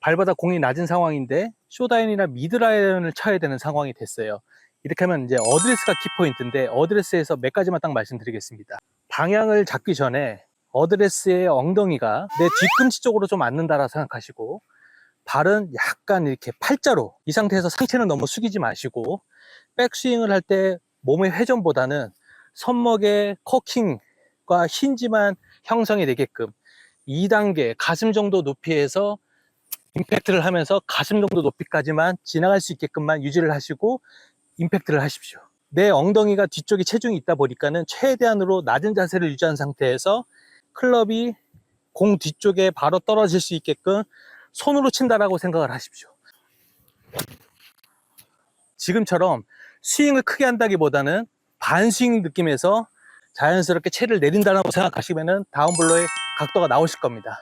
발바닥 공이 낮은 상황인데 쇼다인이나 미드라인을 쳐야 되는 상황이 됐어요. 이렇게 하면 이제 어드레스가 키포인트인데 어드레스에서 몇 가지만 딱 말씀드리겠습니다. 방향을 잡기 전에 어드레스의 엉덩이가 내 뒤꿈치 쪽으로 좀 앉는다라 생각하시고 발은 약간 이렇게 팔자로 이 상태에서 상체는 너무 숙이지 마시고 백스윙을 할 때 몸의 회전보다는 손목의 코킹과 힌지만 형성이 되게끔 2단계 가슴 정도 높이에서 임팩트를 하면서 가슴 정도 높이까지만 지나갈 수 있게끔만 유지를 하시고 임팩트를 하십시오. 내 엉덩이가 뒤쪽에 체중이 있다 보니까는 최대한으로 낮은 자세를 유지한 상태에서 클럽이 공 뒤쪽에 바로 떨어질 수 있게끔 손으로 친다라고 생각을 하십시오. 지금처럼 스윙을 크게 한다기보다는 반스윙 느낌에서 자연스럽게 채를 내린다고 생각하시면은 다운블로의 각도가 나오실 겁니다.